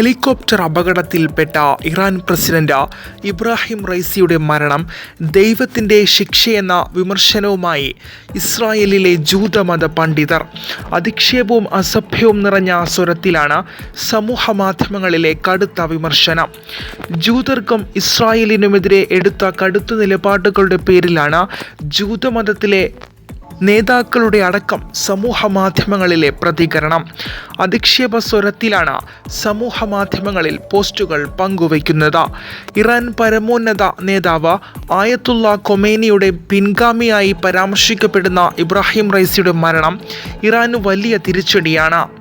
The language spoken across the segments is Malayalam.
ഹെലികോപ്റ്റർ അപകടത്തിൽപ്പെട്ട ഇറാൻ പ്രസിഡന്റ് ഇബ്രാഹിം റൈസിയുടെ മരണം ദൈവത്തിന്റെ ശിക്ഷയെന്ന വിമർശനവുമായി ഇസ്രായേലിലെ ജൂതമത പണ്ഡിതർ അധിക്ഷേപവും അസഭ്യവും നിറഞ്ഞ സ്വരത്തിലാണ് സമൂഹ മാധ്യമങ്ങളിലെ കടുത്ത വിമർശനം. ജൂതർക്കും ഇസ്രായേലിനുമെതിരെ എടുത്ത കടുത്ത നിലപാടുകളുടെ പേരിലാണ് ജൂതമതത്തിലെ നേതാക്കളുടെ അടക്കം സമൂഹ മാധ്യമങ്ങളിലെ പ്രതികരണം. അധിക്ഷേപ സ്വരത്തിലാണ് സമൂഹ മാധ്യമങ്ങളിൽ പോസ്റ്റുകൾ പങ്കുവയ്ക്കുന്നത്. ഇറാൻ പരമോന്നത നേതാവ് ആയത്തുള്ള കൊമേനിയുടെ പിൻഗാമിയായി പരാമർശിക്കപ്പെടുന്ന ഇബ്രാഹിം റൈസിയുടെ മരണം ഇറാന് വലിയ തിരിച്ചടിയാണ്.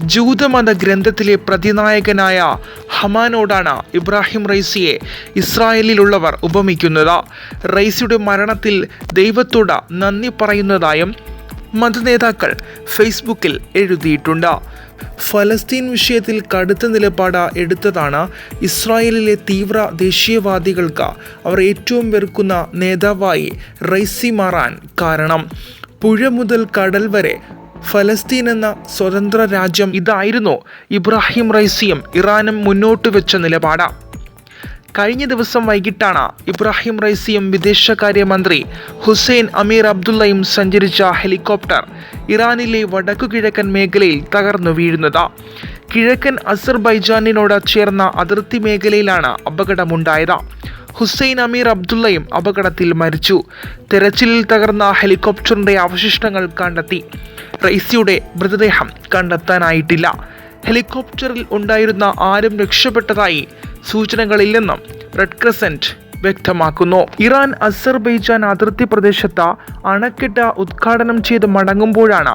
ജൂതമത ഗ്രന്ഥത്തിലെ പ്രതിനായകനായ ഹമാനോടാണ് ഇബ്രാഹിം റൈസിയെ ഇസ്രായേലിലുള്ളവർ ഉപമിക്കുന്നത്. റൈസിയുടെ മരണത്തിൽ ദൈവത്തോട് നന്ദി പറയുന്നതായും മതനേതാക്കൾ ഫേസ്ബുക്കിൽ എഴുതിയിട്ടുണ്ട്. ഫലസ്തീൻ വിഷയത്തിൽ കടുത്ത നിലപാട് എടുത്തതാണ് ഇസ്രായേലിലെ തീവ്ര ദേശീയവാദികൾക്ക് അവർ ഏറ്റവും വെറുക്കുന്ന നേതാവായി റൈസി മാറാൻ കാരണം. പുഴ മുതൽ കടൽ വരെ ഫലസ്തീൻ എന്ന സ്വതന്ത്ര രാജ്യം ഇതായിരുന്നു ഇബ്രാഹിം റൈസിയും ഇറാനും മുന്നോട്ട് വെച്ച നിലപാട്. കഴിഞ്ഞ ദിവസം വൈകിട്ടാണ് ഇബ്രാഹിം റൈസിയും വിദേശകാര്യമന്ത്രി ഹുസൈൻ അമീർ അബ്ദുള്ളയും സഞ്ചരിച്ച ഹെലികോപ്റ്റർ ഇറാനിലെ വടക്കുകിഴക്കൻ മേഖലയിൽ തകർന്നു വീഴുന്നത്. കിഴക്കൻ അസർബൈജാനിനോട് ചേർന്ന അതിർത്തി മേഖലയിലാണ് അപകടമുണ്ടായത്. ഹുസൈൻ അമീർ അബ്ദുള്ളയും അപകടത്തിൽ മരിച്ചു. തെരച്ചിലിൽ തകർന്ന ഹെലികോപ്റ്ററിന്റെ അവശിഷ്ടങ്ങൾ കണ്ടെത്തി. റൈസിയുടെ മൃതദേഹം കണ്ടെത്താനായിട്ടില്ല. ഹെലികോപ്റ്ററിൽ ഉണ്ടായിരുന്ന ആരും രക്ഷപ്പെട്ടതായി സൂചനകളില്ലെന്നും റെഡ് ക്രസന്റ് വ്യക്തമാക്കുന്നു. ഇറാൻ അസർബൈജാൻ അതിർത്തി പ്രദേശത്ത് അണക്കെട്ട് ഉദ്ഘാടനം ചെയ്ത് മടങ്ങുമ്പോഴാണ്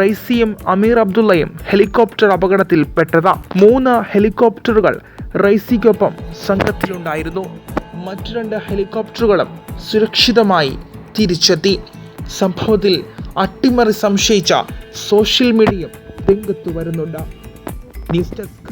റൈസിയും അമീർ അബ്ദുള്ളയും ഹെലികോപ്റ്റർ അപകടത്തിൽ അപകടത്തിൽപ്പെട്ടത്. മൂന്ന് ഹെലികോപ്റ്ററുകൾ റൈസിക്കൊപ്പം സംഘത്തിലുണ്ടായിരുന്നു. മറ്റു രണ്ട് ഹെലികോപ്റ്ററുകളും സുരക്ഷിതമായി തിരിച്ചെത്തി. സംഭവത്തിൽ അട്ടിമറി സംശയിച്ച സോഷ്യൽ മീഡിയയും രംഗത്ത് വരുന്നുണ്ട്. News desk